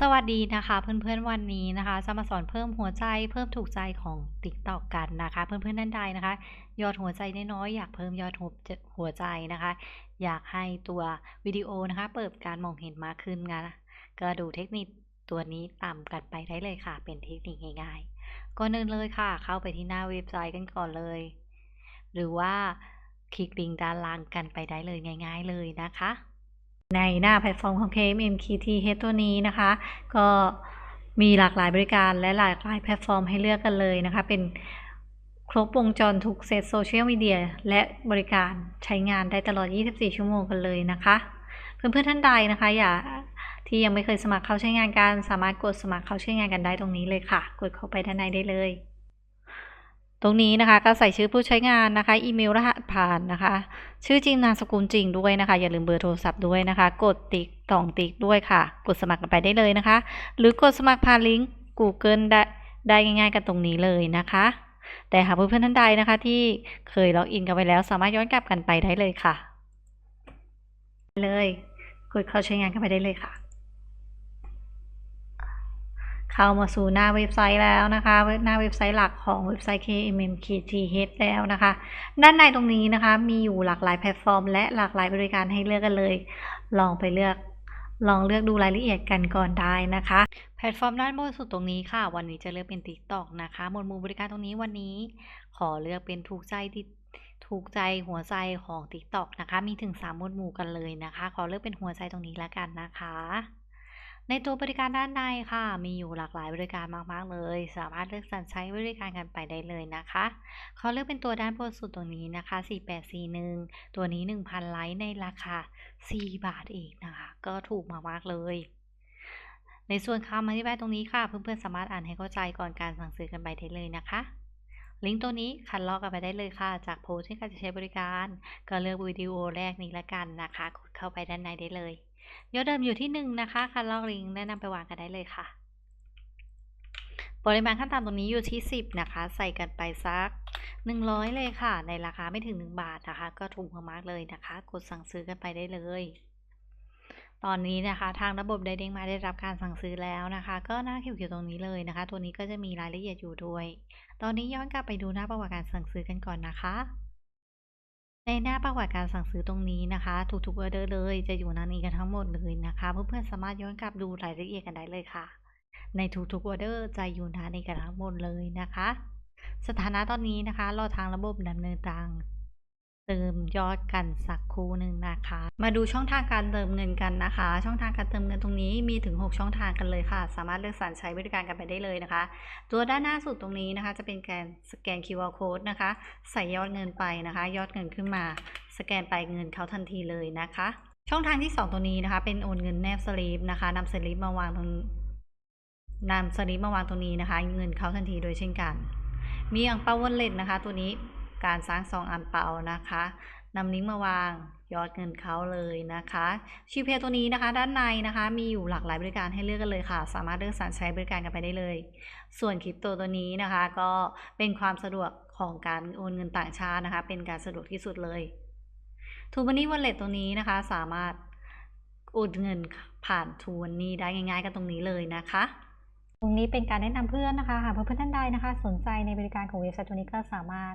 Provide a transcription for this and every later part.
สวัสดีนะคะเพื่อนๆวันนี้นะคะจะมาสอนเพิ่มหัวใจเพิ่มถูกใจของ TikTok กันนะคะ เพื่อนๆท่านใดนะคะ ยอดหัวใจน้อยๆอยากเพิ่มยอดหัวใจนะคะ อยากให้ตัววิดีโอนะคะ เปิดการมองเห็นมากขึ้นงานะก็ดูเทคนิคตัวนี้ตามกันไปได้เลยค่ะ เป็นเทคนิคง่ายๆก่อนอื่นเลยค่ะ เข้าไปที่หน้าเว็บไซต์กันก่อนเลย หรือว่าคลิกลิงก์ด้านล่างกันไปได้เลยง่าย ๆเลยนะคะ ในหน้าแพลตฟอร์มของ KMM KTH ตัวนี้นะคะ ก็มีหลากหลายบริการและหลากหลายแพลตฟอร์มให้เลือกกันเลยนะคะ เป็นครบวงจรทุกเซตโซเชียลมีเดียและบริการใช้งานได้ตลอด 24 ชั่วโมงกันเลยนะคะ เพื่อนๆท่านใดนะคะ อย่าที่ยังไม่เคยสมัครเข้าใช้งานกัน สามารถกดสมัครเข้าใช้งานกันได้ตรงนี้เลยค่ะ กดเข้าไปด้านในได้เลย ตรงนี้นะคะก็ใส่ชื่อผู้ใช้งานนะคะ อีเมลรหัสผ่านนะคะ ชื่อจริงนามสกุลจริงด้วยนะคะ อย่าลืมเบอร์โทรศัพท์ด้วยนะคะ กดติ๊กต่องติ๊กด้วยค่ะ กดสมัครกันไปได้เลยนะคะ หรือกดสมัครผ่านลิงก์ Google ได้ได้ง่ายๆกันตรงนี้เลยนะคะ แต่หากเพื่อนๆท่านใดนะคะ ที่เคยล็อกอินกันไปแล้ว สามารถย้อนกลับกันไปได้เลยค่ะ เลย กดเข้าใช้งานกันไปได้เลยค่ะ เข้ามาสู่หน้าเว็บไซต์แล้วนะคะ หน้าเว็บไซต์หลักของเว็บไซต์ KMMKTH แล้วนะคะ ด้านในตรงนี้นะคะ มีอยู่หลากหลายแพลตฟอร์ม และหลากหลายบริการให้เลือกกันเลย ลองไปเลือกลองเลือกดูรายละเอียดกันก่อนได้นะคะ แพลตฟอร์มด้านบนสุดตรงนี้ค่ะ วันนี้จะเลือกเป็น TikTok นะคะหมวดหมู่บริการตรงนี้วันนี้ ขอเลือกเป็นถูกใจที่ถูกใจหัวใจของ TikTok นะคะ มีถึง 3 หมวดหมู่กันเลยนะคะ ขอเลือกเป็นหัวใจตรงนี้แล้วกันนะคะ ในตัวบริการด้านในค่ะ มีอยู่หลากหลายบริการมากๆเลย สามารถเลือกสรรใช้บริการกันไปได้เลยนะคะขอเลือกเป็นตัวด้านบนสุดตรงนี้นะคะ 4841 ตัวนี้ 1,000 ไลค์ในราคา 4 บาทเองนะคะ ก็ถูกมากๆเลย ในส่วนคำอธิบายตรงนี้ค่ะ เพื่อนๆสามารถอ่านให้เข้าใจก่อนการสั่งซื้อกันไปได้เลยนะคะ ลิงก์ตัวนี้คัดลอกกันไปได้เลยค่ะ จากโพสที่การจะใช้บริการ ก็เลือกวิดีโอแรกนี้ละกันนะคะ กดเข้าไปด้านในได้เลยยอดเดิมอยู่ที่หนึ่งนะคะ คัดลอกลิงก์แนะนำไปวางกันได้เลยค่ะ ปริมาณขั้นต่ำตรงนี้อยู่ที่ 10 นะคะ ใส่กันไปสัก 100 เลยค่ะ ในราคาไม่ถึง 1 บาทนะคะ ก็ถูกมากๆเลยนะคะ กดสั่งซื้อกันไปได้เลย ตอนนี้นะคะทางระบบไดเด้งมาได้รับการสั่งซื้อแล้วนะคะ ก็หน้าเขียวๆตรงนี้เลยนะคะ ตัวนี้ก็จะมีรายละเอียดอยู่ด้วย ตอนนี้ย้อนกลับไปดูหน้าประวัติการสั่งซื้อกันก่อนนะคะ ในหน้าประวัติการสั่งซื้อตรงนี้นะคะทุกๆออเดอร์เลยจะอยู่หน้านี้กันทั้งหมดเลยนะคะเพื่อนๆสามารถย้อนกลับดูรายละเอียดกันได้เลยค่ะ ในทุกๆออเดอร์จะอยู่หน้านี้กันทั้งหมดเลยนะคะ สถานะตอนนี้นะคะรอทางระบบดำเนินการ เติมยอดกันสักครู่หนึ่งนะคะ มาดูช่องทางการเติมเงินกันนะคะ ช่องทางการเติมเงินตรงนี้มีถึง 6 ช่องทางกันเลยค่ะ สามารถเลือกสรรใช้บริการกันไปได้เลยนะคะ ตัวด้านหน้าสุดตรงนี้นะคะ จะเป็นการสแกน QR code นะคะ ใส่ยอดเงินไปนะคะ ยอดเงินขึ้นมา สแกนไปเงินเขาทันทีเลยนะคะ ช่องทางที่ 2 ตัวนี้นะคะ เป็นโอนเงินแนบสลิปนะคะนำสลิปมาวางตรงนำสลิปมาวางตรงนี้นะคะ เงินเขาทันทีโดยเช่นกัน มีอังเป้าวอลเล็ตนะคะ ตัวนี้ การสร้างซองอังเปานะคะนำลิงก์มาวางยอดเงินเขาเลยนะคะชิเพย์ตัวนี้นะคะ ด้านในนะคะ มีอยู่หลากหลายบริการให้เลือกกันเลยค่ะ สามารถเลือกสรรใช้บริการกันไปได้เลย ส่วนคริปโตตัวนี้นะคะ ก็เป็นความสะดวกของการโอนเงินต่างชาตินะคะ เป็นการสะดวกที่สุดเลยทูบันนี่วอลเล็ตตัวนี้นะคะ สามารถโอนเงินผ่านทูบันนี่ได้ง่าย ๆ กันตรงนี้เลยนะคะ ตรงนี้เป็นการแนะนำเพื่อนนะคะหากเพื่อนท่านใดนะคะ สนใจในบริการของเว็บไซต์ตัวนี้ก็สามารถ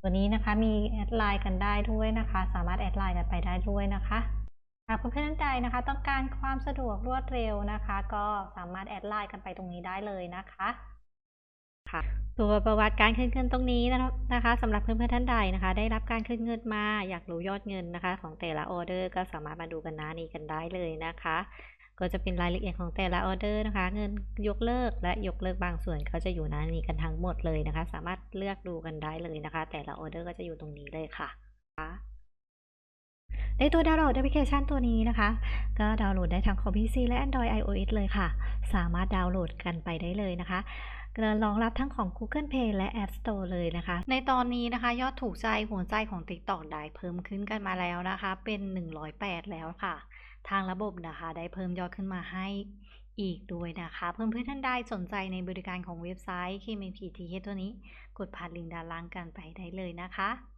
ตัวนี้นะคะมีแอดไลน์กันได้ด้วยนะคะ สามารถแอดไลน์กันไปได้ด้วยนะคะหากเพื่อนๆท่านใดนะคะ ต้องการความสะดวกรวดเร็วนะคะ ก็สามารถแอดไลน์กันไปตรงนี้ได้เลยนะคะค่ะตัวประวัติการคืนเงินตรงนี้นะคะสำหรับเพื่อนๆท่านใดนะคะ ได้รับการคืนเงินมาอยากรู้ยอดเงินนะคะ ของแต่ละออเดอร์ก็สามารถมาดูกันหน้านี้กันได้เลยนะคะ ก็จะเป็นรายละเอียดของแต่ละออเดอร์นะคะ เงินยกเลิกและยกเลิกบางส่วนเขาจะอยู่หน้านี้กันทั้งหมดเลยนะคะ สามารถเลือกดูกันได้เลยนะคะ แต่ละออเดอร์ก็จะอยู่ตรงนี้เลยค่ะในตัวดาวน์โหลดแอปพลิเคชันตัวนี้นะคะ ก็ดาวน์โหลดได้ทั้งคอมพิวเตอร์และ Android iOS เลยค่ะ สามารถดาวน์โหลดกันไปได้เลยนะคะรองรับทั้งของ Google Play และ App Store เลยนะคะ ในตอนนี้นะคะ ยอดถูกใจหัวใจของ TikTok ได้เพิ่มขึ้นกันมาแล้วนะคะ เป็น 108 แล้วค่ะ ทางระบบนะคะได้เพิ่มยอดขึ้นมาให้อีกด้วยนะคะ เพื่อนเพื่อนๆท่านใดสนใจในบริการของเว็บไซต์ KMPTH ตัวนี้ กดผ่านลิงก์ด้านล่างกันไปได้เลยนะคะ